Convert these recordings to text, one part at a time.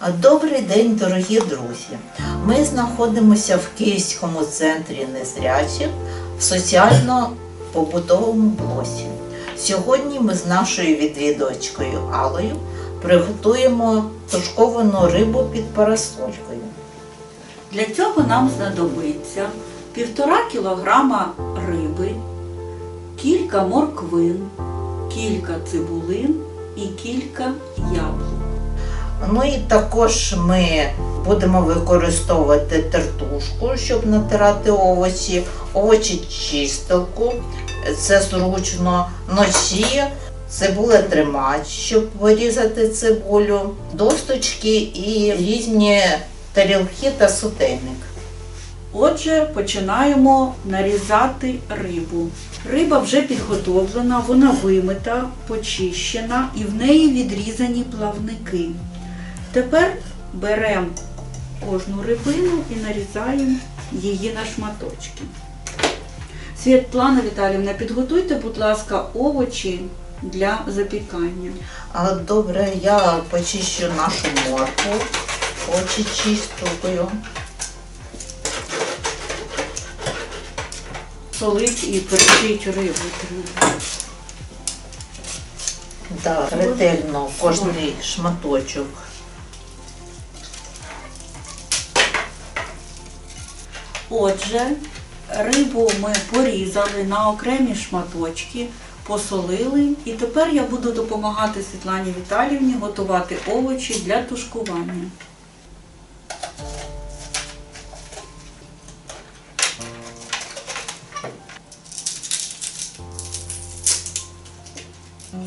Добрий день, дорогі друзі! Ми знаходимося в Київському центрі незрячих в соціально-побутовому блоці. Сьогодні ми з нашою відвідувачкою Алою приготуємо тушковану рибу під парасолькою. Для цього нам знадобиться півтора кілограма риби, кілька морквин, кілька цибулин і кілька яблук. Ну і також ми будемо використовувати тертушку, щоб натирати овочі, овочі чистилку, це зручно, ножі, цибулетримач, щоб вирізати цибулю, досточки і різні тарілки та сотейник. Отже, починаємо нарізати рибу. Риба вже підготовлена, вона вимита, почищена і в неї відрізані плавники. Тепер беремо кожну рибину і нарізаємо її на шматочки. Світлана Віталіївна, підготуйте, будь ласка, овочі для запікання. А добре, я почищу нашу моркву очі чистою. Солить і перчить рибу. Да, ретельно кожний шматочок. Отже, рибу ми порізали на окремі шматочки, посолили, і тепер я буду допомагати Світлані Віталівні готувати овочі для тушкування.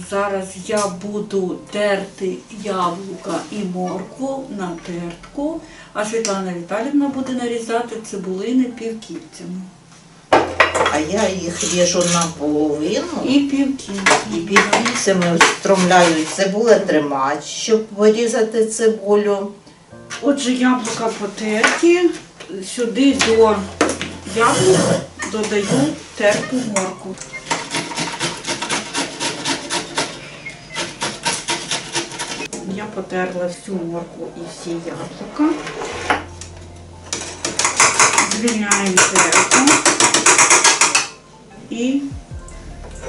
Зараз я буду терти яблука і моркву на тертку, а Світлана Віталіївна буде нарізати цибулини півкільцями. А я їх ріжу на половину І півкільцями. і півкільцями встромляю цибулетримач, щоб вирізати цибулю. Отже, яблука потерті. Сюди до яблук додаю терту морку. Потерла всю морку і всі яблука. Звільняємо терку і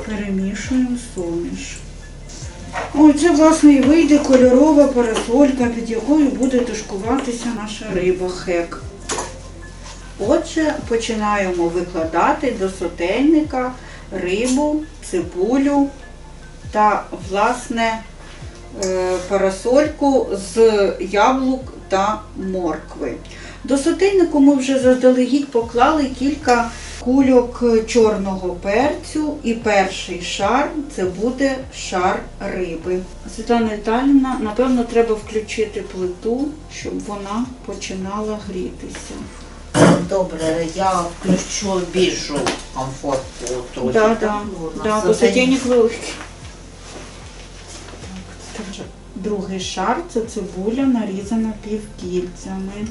перемішуємо суміш. Ой, це власне і вийде кольорова парасолька, під якою буде тушкуватися наша риба хек. Отже, починаємо викладати до сотейника рибу, цибулю та, власне, парасольку з яблук та моркви. До сотейнику ми вже заздалегідь поклали кілька кульок чорного перцю і перший шар це буде шар риби. Світлана Віталіївна, напевно, треба включити плиту, щоб вона починала грітися. Добре, я включу більшу комфортку. Да, так? да, Бо да, бо сотейник великий. Другий шар це цибуля нарізана півкільцями.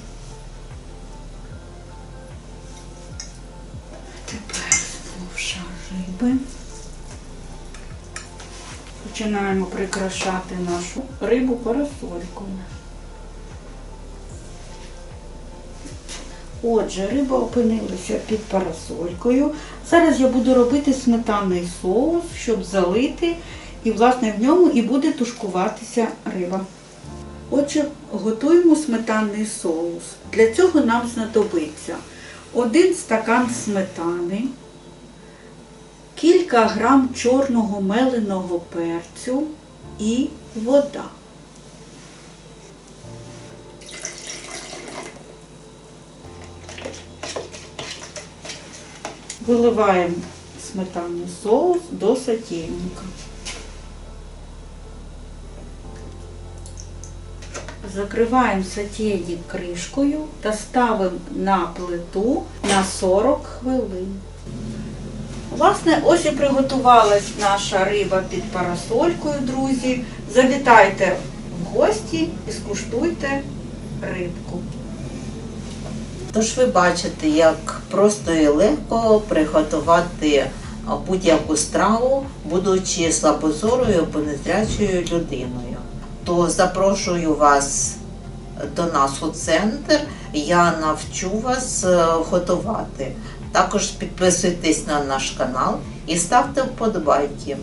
Тепер знов шар риби. Починаємо прикрашати нашу рибу парасолькою. Отже, риба опинилася під парасолькою. Зараз я буду робити сметанний соус, щоб залити, і власне в ньому і буде тушкуватися риба. Отже, готуємо сметанний соус. Для цього нам знадобиться один стакан сметани, кілька грам чорного меленого перцю і вода. Виливаємо сметанний соус до сотейника. Закриваємо сотейник кришкою та ставимо на плиту на 40 хвилин. Власне, ось і приготувалась наша риба під парасолькою, друзі. Завітайте в гості і скуштуйте рибку. Тож ви бачите, як просто і легко приготувати будь-яку страву, будучи слабозорою або незрячою людиною. То запрошую вас до нас у центр. Я навчу вас е, готувати. Також підписуйтесь на наш канал і ставте вподобайки.